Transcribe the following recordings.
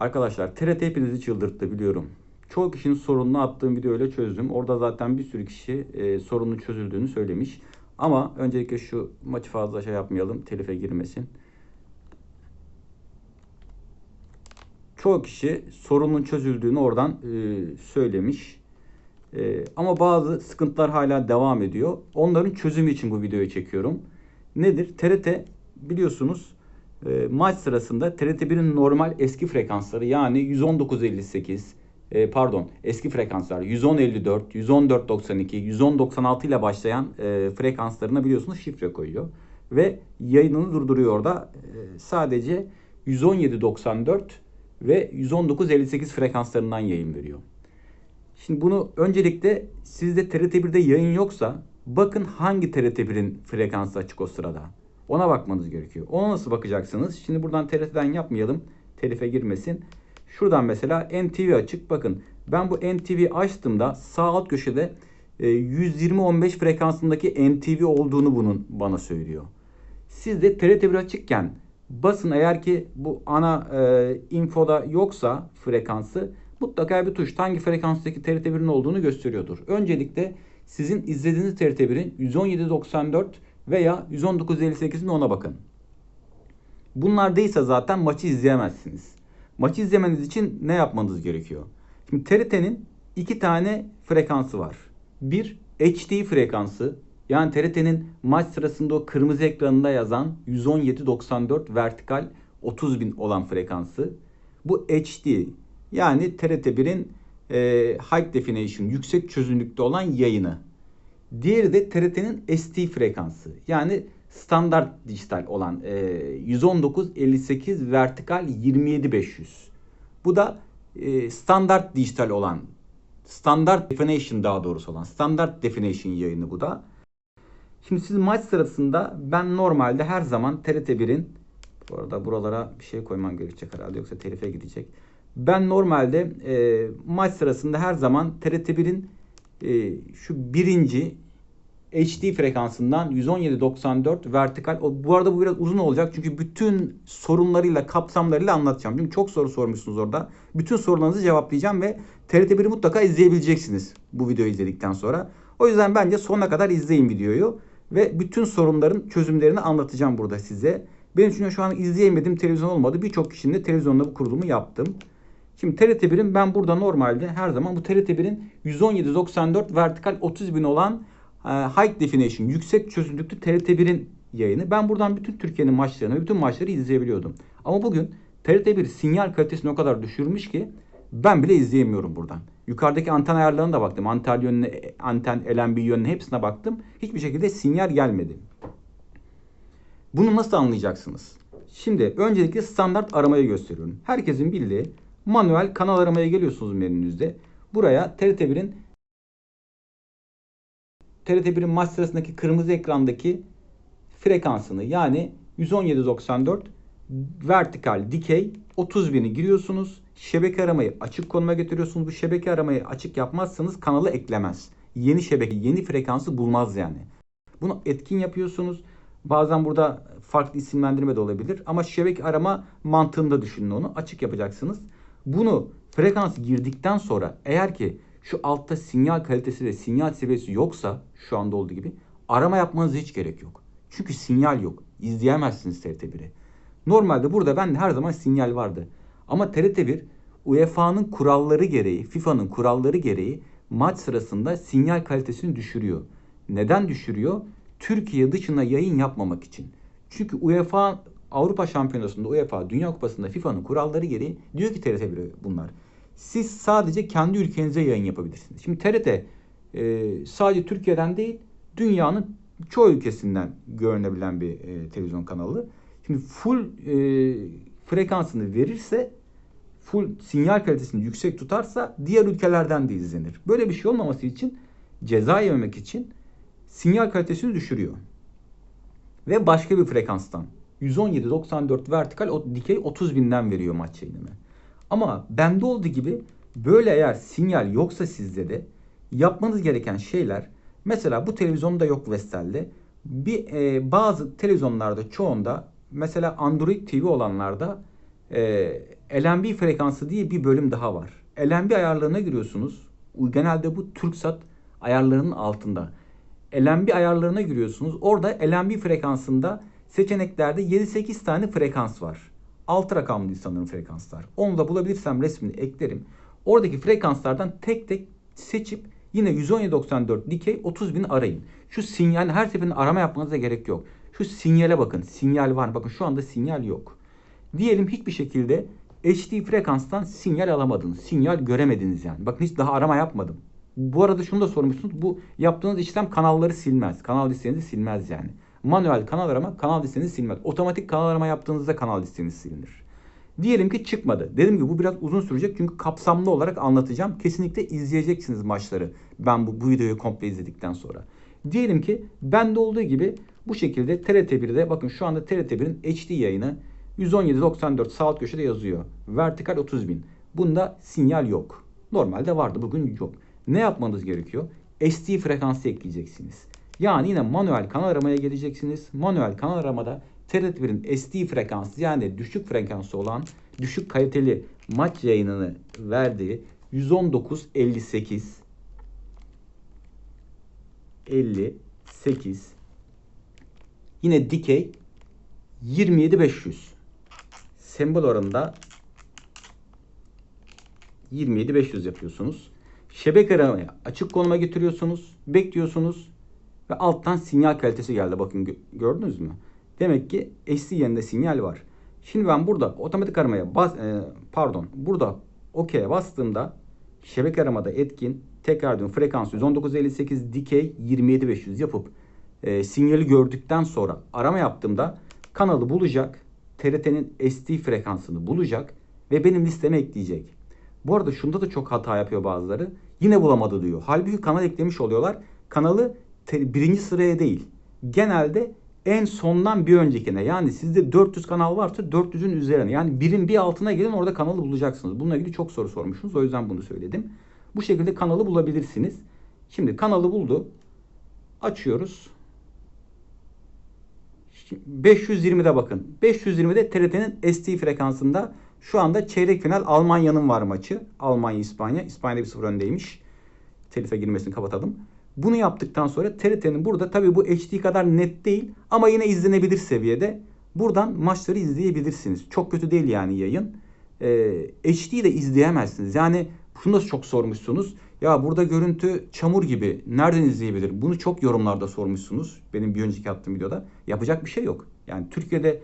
Arkadaşlar TRT hepinizi çıldırttı biliyorum. Çoğu kişinin sorununu attığım videoyla çözdüm. Orada zaten bir sürü kişi e, sorunun çözüldüğünü söylemiş. Ama öncelikle şu maçı fazla şey yapmayalım. Telife girmesin. Çoğu kişi sorunun çözüldüğünü oradan e, söylemiş. E, ama bazı sıkıntılar hala devam ediyor. Onların çözümü için bu videoyu çekiyorum. Nedir? TRT biliyorsunuz e, maç sırasında TRT1'in normal eski frekansları yani 119.58 e, pardon eski frekanslar 110.54, 114.92, 110.96 ile başlayan e, frekanslarına biliyorsunuz şifre koyuyor. Ve yayınını durduruyor orada. E, sadece 117.94 ve 119.58 frekanslarından yayın veriyor. Şimdi bunu öncelikle sizde TRT1'de yayın yoksa bakın hangi TRT1'in frekansı açık o sırada. Ona bakmanız gerekiyor. Ona nasıl bakacaksınız? Şimdi buradan TRT'den yapmayalım. Telife girmesin. Şuradan mesela NTV açık. Bakın ben bu NTV açtığımda sağ alt köşede e, 120-15 frekansındaki NTV olduğunu bunun bana söylüyor. Sizde TRT1 açıkken basın eğer ki bu ana e, infoda yoksa frekansı mutlaka bir tuş hangi frekanstaki TRT1'in olduğunu gösteriyordur. Öncelikle sizin izlediğiniz TRT1'in 117.94 veya 119.58 mi ona bakın. Bunlar değilse zaten maçı izleyemezsiniz. Maçı izlemeniz için ne yapmanız gerekiyor? Şimdi TRT'nin iki tane frekansı var. Bir HD frekansı yani TRT'nin maç sırasında o kırmızı ekranında yazan 117.94 vertikal 30.000 olan frekansı. Bu HD yani TRT1'in e, high definition yüksek çözünürlükte olan yayını. Diğeri de TRT'nin ST frekansı. Yani standart dijital olan e, 119.58 vertikal 27500. Bu da e, standart dijital olan standart definition daha doğrusu olan standart definition yayını bu da. Şimdi siz maç sırasında ben normalde her zaman TRT1'in bu arada buralara bir şey koymam gerekecek herhalde yoksa telife gidecek. Ben normalde e, maç sırasında her zaman TRT1'in e, şu birinci HD frekansından 117.94 vertikal. Bu arada bu biraz uzun olacak çünkü bütün sorunlarıyla, kapsamlarıyla anlatacağım. Çünkü çok soru sormuşsunuz orada. Bütün sorularınızı cevaplayacağım ve TRT1'i mutlaka izleyebileceksiniz bu videoyu izledikten sonra. O yüzden bence sonuna kadar izleyin videoyu ve bütün sorunların çözümlerini anlatacağım burada size. Benim için şu an izleyemediğim televizyon olmadı. Birçok kişinin de televizyonda bu kurulumu yaptım. Şimdi TRT1'in ben burada normalde her zaman bu TRT1'in 117.94 vertikal 30.000 olan high definition yüksek çözünürlüklü TRT1'in yayını. Ben buradan bütün Türkiye'nin maçlarını bütün maçları izleyebiliyordum. Ama bugün TRT1 sinyal kalitesini o kadar düşürmüş ki ben bile izleyemiyorum buradan. Yukarıdaki anten ayarlarına da baktım. Anten yönüne, anten LNB yönüne hepsine baktım. Hiçbir şekilde sinyal gelmedi. Bunu nasıl anlayacaksınız? Şimdi öncelikle standart aramayı gösteriyorum. Herkesin bildiği manuel kanal aramaya geliyorsunuz menünüzde. Buraya TRT1'in TRT1'in maç sırasındaki kırmızı ekrandaki frekansını yani 117.94 vertikal dikey 30 bini giriyorsunuz. Şebeke aramayı açık konuma getiriyorsunuz. Bu şebeke aramayı açık yapmazsanız kanalı eklemez. Yeni şebeke, yeni frekansı bulmaz yani. Bunu etkin yapıyorsunuz. Bazen burada farklı isimlendirme de olabilir. Ama şebeke arama mantığında düşünün onu. Açık yapacaksınız. Bunu frekans girdikten sonra eğer ki şu altta sinyal kalitesi ve sinyal seviyesi yoksa şu anda olduğu gibi arama yapmanıza hiç gerek yok. Çünkü sinyal yok. İzleyemezsiniz TRT1'i. Normalde burada ben her zaman sinyal vardı. Ama TRT1 UEFA'nın kuralları gereği, FIFA'nın kuralları gereği maç sırasında sinyal kalitesini düşürüyor. Neden düşürüyor? Türkiye dışına yayın yapmamak için. Çünkü UEFA Avrupa Şampiyonası'nda, UEFA Dünya Kupası'nda FIFA'nın kuralları gereği diyor ki TRT1 bunlar. Siz sadece kendi ülkenize yayın yapabilirsiniz. Şimdi TRT e, sadece Türkiye'den değil, dünyanın çoğu ülkesinden görünebilen bir e, televizyon kanalı. Şimdi full e, frekansını verirse, full sinyal kalitesini yüksek tutarsa diğer ülkelerden de izlenir. Böyle bir şey olmaması için ceza yememek için sinyal kalitesini düşürüyor. Ve başka bir frekanstan 117.94 vertikal dikey 30 binden veriyor maç yayınını. Ama bende olduğu gibi böyle eğer sinyal yoksa sizde de yapmanız gereken şeyler mesela bu televizyonda yok Vestel'de bir e, bazı televizyonlarda çoğunda mesela Android TV olanlarda e, LNB frekansı diye bir bölüm daha var. LNB ayarlarına giriyorsunuz. Genelde bu TürkSat ayarlarının altında. LNB ayarlarına giriyorsunuz. Orada LNB frekansında seçeneklerde 7-8 tane frekans var. 6 rakamlı sanırım frekanslar. Onu da bulabilirsem resmini eklerim. Oradaki frekanslardan tek tek seçip yine 117.94 dikey 30 bin arayın. Şu sinyal her seferinde arama yapmanıza gerek yok. Şu sinyale bakın. Sinyal var. Bakın şu anda sinyal yok. Diyelim hiçbir şekilde HD frekanstan sinyal alamadınız. Sinyal göremediniz yani. Bakın hiç daha arama yapmadım. Bu arada şunu da sormuşsunuz. Bu yaptığınız işlem kanalları silmez. Kanal listenizi silmez yani. Manuel kanal arama kanal listenizi silmez. Otomatik kanal arama yaptığınızda kanal listeniz silinir. Diyelim ki çıkmadı. Dedim ki bu biraz uzun sürecek çünkü kapsamlı olarak anlatacağım. Kesinlikle izleyeceksiniz maçları. Ben bu, bu videoyu komple izledikten sonra. Diyelim ki bende olduğu gibi bu şekilde TRT1'de bakın şu anda TRT1'in HD yayını 117.94 sağ alt köşede yazıyor. Vertikal 30.000. Bunda sinyal yok. Normalde vardı bugün yok. Ne yapmanız gerekiyor? SD frekansı ekleyeceksiniz. Yani yine manuel kanal aramaya geleceksiniz. Manuel kanal aramada TRT1'in SD frekansı yani düşük frekansı olan düşük kaliteli maç yayınını verdiği 119.58 58 yine dikey 27500 sembol oranında 27500 yapıyorsunuz. Şebeke aramaya açık konuma getiriyorsunuz. Bekliyorsunuz. Ve alttan sinyal kalitesi geldi. Bakın gördünüz mü? Demek ki SD yerinde sinyal var. Şimdi ben burada otomatik aramaya bas, e, pardon burada OK'ye bastığımda şebeke aramada etkin tekrar diyorum frekans 11958 dikey 27500 yapıp e, sinyali gördükten sonra arama yaptığımda kanalı bulacak. TRT'nin SD frekansını bulacak ve benim listeme ekleyecek. Bu arada şunda da çok hata yapıyor bazıları. Yine bulamadı diyor. Halbuki kanal eklemiş oluyorlar. Kanalı birinci sıraya değil. Genelde en sondan bir öncekine yani sizde 400 kanal varsa 400'ün üzerine yani birin bir altına gelin orada kanalı bulacaksınız. Bununla ilgili çok soru sormuşsunuz o yüzden bunu söyledim. Bu şekilde kanalı bulabilirsiniz. Şimdi kanalı buldu. Açıyoruz. 520'de bakın. 520'de TRT'nin SD frekansında şu anda çeyrek final Almanya'nın var maçı. Almanya İspanya. İspanya 1-0 öndeymiş. Telife girmesini kapatalım. Bunu yaptıktan sonra TRT'nin burada tabii bu HD kadar net değil ama yine izlenebilir seviyede. Buradan maçları izleyebilirsiniz. Çok kötü değil yani yayın. Ee, HD'yi de izleyemezsiniz. Yani şunu da çok sormuşsunuz. Ya burada görüntü çamur gibi. Nereden izleyebilir? Bunu çok yorumlarda sormuşsunuz. Benim bir önceki attığım videoda. Yapacak bir şey yok. Yani Türkiye'de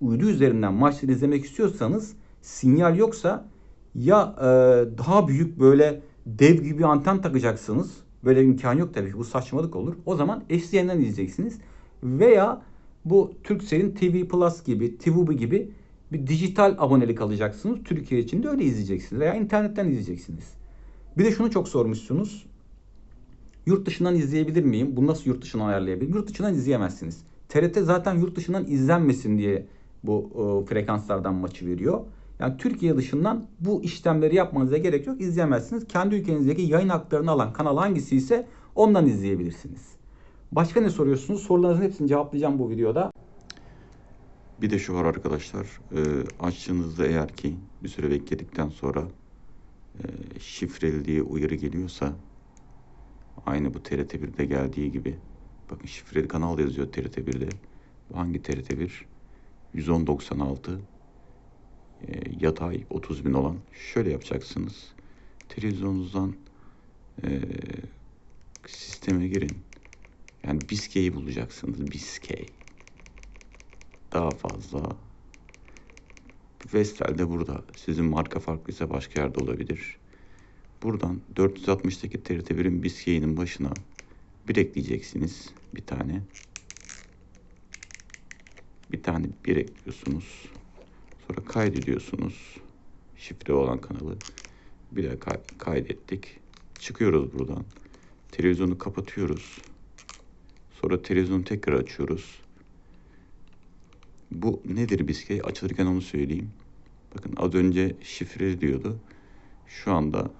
uydu üzerinden maçları izlemek istiyorsanız sinyal yoksa ya e, daha büyük böyle dev gibi anten takacaksınız Böyle bir imkan yok tabii ki. Bu saçmalık olur. O zaman HDMI'den izleyeceksiniz. Veya bu Turkcell'in TV Plus gibi, TVB gibi bir dijital abonelik alacaksınız. Türkiye için de öyle izleyeceksiniz. Veya internetten izleyeceksiniz. Bir de şunu çok sormuşsunuz. Yurt dışından izleyebilir miyim? Bunu nasıl yurt dışından ayarlayabilirim? Yurt dışından izleyemezsiniz. TRT zaten yurt dışından izlenmesin diye bu o, frekanslardan maçı veriyor. Yani Türkiye dışından bu işlemleri yapmanıza gerek yok. İzleyemezsiniz. Kendi ülkenizdeki yayın haklarını alan kanal hangisi ise ondan izleyebilirsiniz. Başka ne soruyorsunuz? Sorularınızın hepsini cevaplayacağım bu videoda. Bir de şu var arkadaşlar. E, açtığınızda eğer ki bir süre bekledikten sonra e, şifreli diye uyarı geliyorsa aynı bu TRT 1'de geldiği gibi bakın şifreli kanal yazıyor TRT 1'de. Bu hangi TRT 1? 11096 e, yatay 30 bin olan şöyle yapacaksınız. Televizyonunuzdan e, sisteme girin. Yani Biskey'i bulacaksınız. Biskey. Daha fazla. Vestel de burada. Sizin marka farklıysa başka yerde olabilir. Buradan 460'daki TRT1'in Biskey'inin başına bir ekleyeceksiniz. Bir tane. Bir tane bir ekliyorsunuz. Sonra kaydediyorsunuz. Şifre olan kanalı. Bir de kaydettik. Çıkıyoruz buradan. Televizyonu kapatıyoruz. Sonra televizyonu tekrar açıyoruz. Bu nedir biskey? Açılırken onu söyleyeyim. Bakın az önce şifre diyordu. Şu anda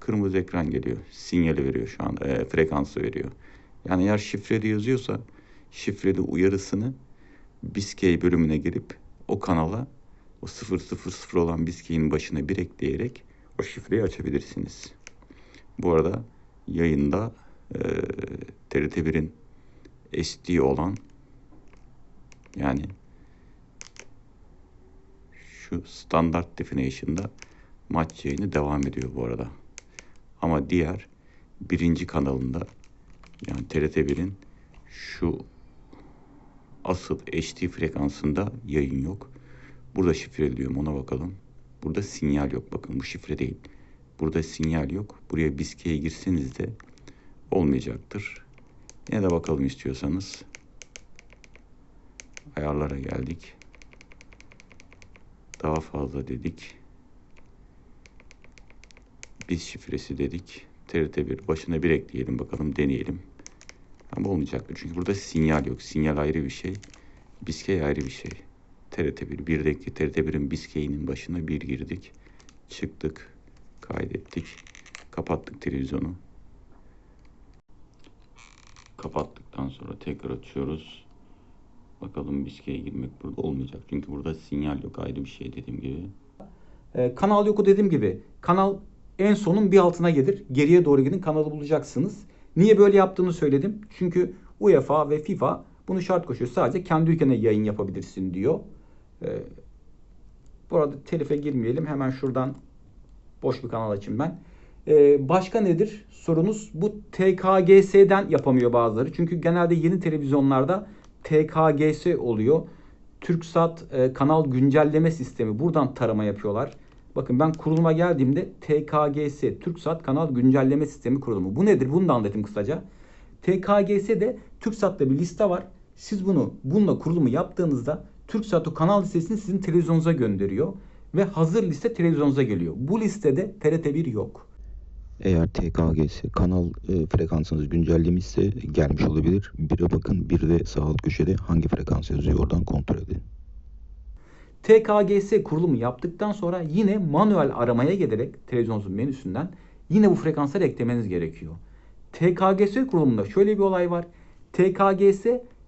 kırmızı ekran geliyor. Sinyali veriyor şu anda. E, frekansı veriyor. Yani eğer şifreli yazıyorsa şifreli uyarısını Biskey bölümüne girip o kanala o 000 olan biskeyin başına bir ekleyerek o şifreyi açabilirsiniz. Bu arada yayında e, TRT1'in SD olan yani şu standart definition'da maç yayını devam ediyor bu arada. Ama diğer birinci kanalında yani TRT1'in şu asıl HD frekansında yayın yok. Burada şifreli diyorum ona bakalım. Burada sinyal yok bakın bu şifre değil. Burada sinyal yok. Buraya biskeye girseniz de olmayacaktır. Yine de bakalım istiyorsanız. Ayarlara geldik. Daha fazla dedik. Biz şifresi dedik. TRT1 başına bir ekleyelim bakalım deneyelim. Ama olmayacaktır. Çünkü burada sinyal yok. Sinyal ayrı bir şey. Biskey ayrı bir şey. TRT1. Birdeki TRT1'in biskeyinin başına bir girdik. Çıktık. Kaydettik. Kapattık televizyonu. Kapattıktan sonra tekrar açıyoruz. Bakalım biskeye girmek burada olmayacak. Çünkü burada sinyal yok. Ayrı bir şey dediğim gibi. Ee, kanal yoku dediğim gibi. Kanal en sonun bir altına gelir. Geriye doğru gidin kanalı bulacaksınız. Niye böyle yaptığını söyledim. Çünkü UEFA ve FIFA bunu şart koşuyor. Sadece kendi ülkene yayın yapabilirsin diyor. Ee, bu arada telife girmeyelim. Hemen şuradan boş bir kanal açayım ben. Ee, başka nedir sorunuz? Bu TKGS'den yapamıyor bazıları. Çünkü genelde yeni televizyonlarda TKGS oluyor. TürkSat e, kanal güncelleme sistemi. Buradan tarama yapıyorlar. Bakın ben kuruluma geldiğimde TKGS, TürkSat kanal güncelleme sistemi kurulumu. Bu nedir? Bunu da anlatayım kısaca. TKGS'de TürkSat'ta bir liste var. Siz bunu bununla kurulumu yaptığınızda TürkSat o kanal listesini sizin televizyonunuza gönderiyor ve hazır liste televizyonunuza geliyor. Bu listede TRT1 yok. Eğer TKGS kanal e, frekansınız güncellemişse gelmiş olabilir. Bire bakın, bir de sağ alt köşede hangi frekans yazıyor oradan kontrol edin. TKGS kurulumu yaptıktan sonra yine manuel aramaya gelerek televizyonunuzun menüsünden yine bu frekansları eklemeniz gerekiyor. TKGS kurulumunda şöyle bir olay var. TKGS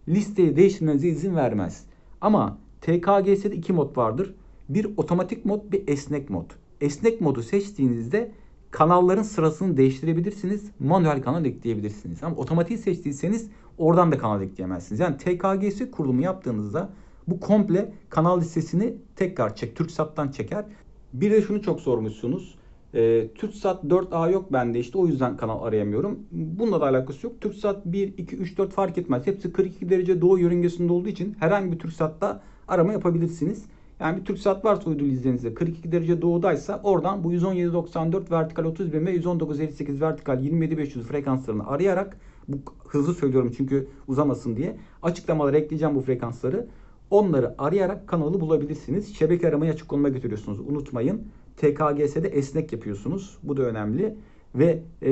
listeyi değiştirmenize izin vermez. Ama TKGS'de iki mod vardır. Bir otomatik mod, bir esnek mod. Esnek modu seçtiğinizde kanalların sırasını değiştirebilirsiniz. Manuel kanal ekleyebilirsiniz. Ama otomatiği seçtiyseniz oradan da kanal ekleyemezsiniz. Yani TKGS kurulumu yaptığınızda bu komple kanal listesini tekrar çek, TürkSat'tan çeker. Bir de şunu çok sormuşsunuz. Ee, TürkSat 4A yok bende işte o yüzden kanal arayamıyorum. Bununla da alakası yok. TürkSat 1, 2, 3, 4 fark etmez. Hepsi 42 derece doğu yörüngesinde olduğu için herhangi bir TürkSat'ta arama yapabilirsiniz. Yani bir TürkSat varsa uydu izlerinizde 42 derece doğudaysa oradan bu 117.94 vertikal 30 bin ve 119.58 vertikal 27.500 frekanslarını arayarak bu hızlı söylüyorum çünkü uzamasın diye açıklamalara ekleyeceğim bu frekansları. Onları arayarak kanalı bulabilirsiniz. Şebeke aramayı açık konuma götürüyorsunuz. Unutmayın. TKGS'de esnek yapıyorsunuz. Bu da önemli. Ve e,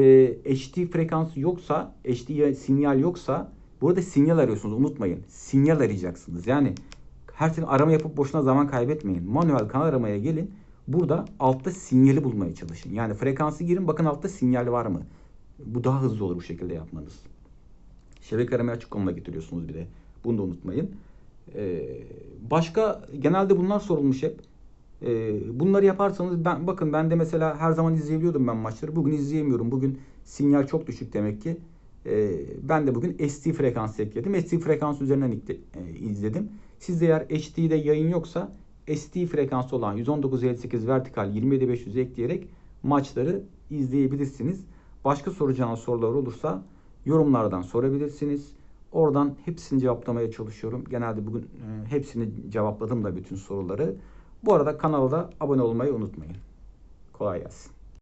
HD frekans yoksa, HD sinyal yoksa burada sinyal arıyorsunuz. Unutmayın. Sinyal arayacaksınız. Yani her türlü arama yapıp boşuna zaman kaybetmeyin. Manuel kanal aramaya gelin. Burada altta sinyali bulmaya çalışın. Yani frekansı girin bakın altta sinyal var mı? Bu daha hızlı olur bu şekilde yapmanız. Şebeke aramaya açık konuma getiriyorsunuz bir de. Bunu da unutmayın. Ee, başka genelde bunlar sorulmuş hep. Ee, bunları yaparsanız ben bakın ben de mesela her zaman izleyebiliyordum ben maçları. Bugün izleyemiyorum. Bugün sinyal çok düşük demek ki. Ee, ben de bugün SD frekansı ekledim. SD frekans üzerinden e, izledim. Sizde eğer HD'de yayın yoksa SD frekansı olan 119.58 vertikal 27.500 ekleyerek maçları izleyebilirsiniz. Başka soracağınız sorular olursa yorumlardan sorabilirsiniz. Oradan hepsini cevaplamaya çalışıyorum. Genelde bugün e, hepsini cevapladım da bütün soruları. Bu arada kanala da abone olmayı unutmayın. Kolay gelsin.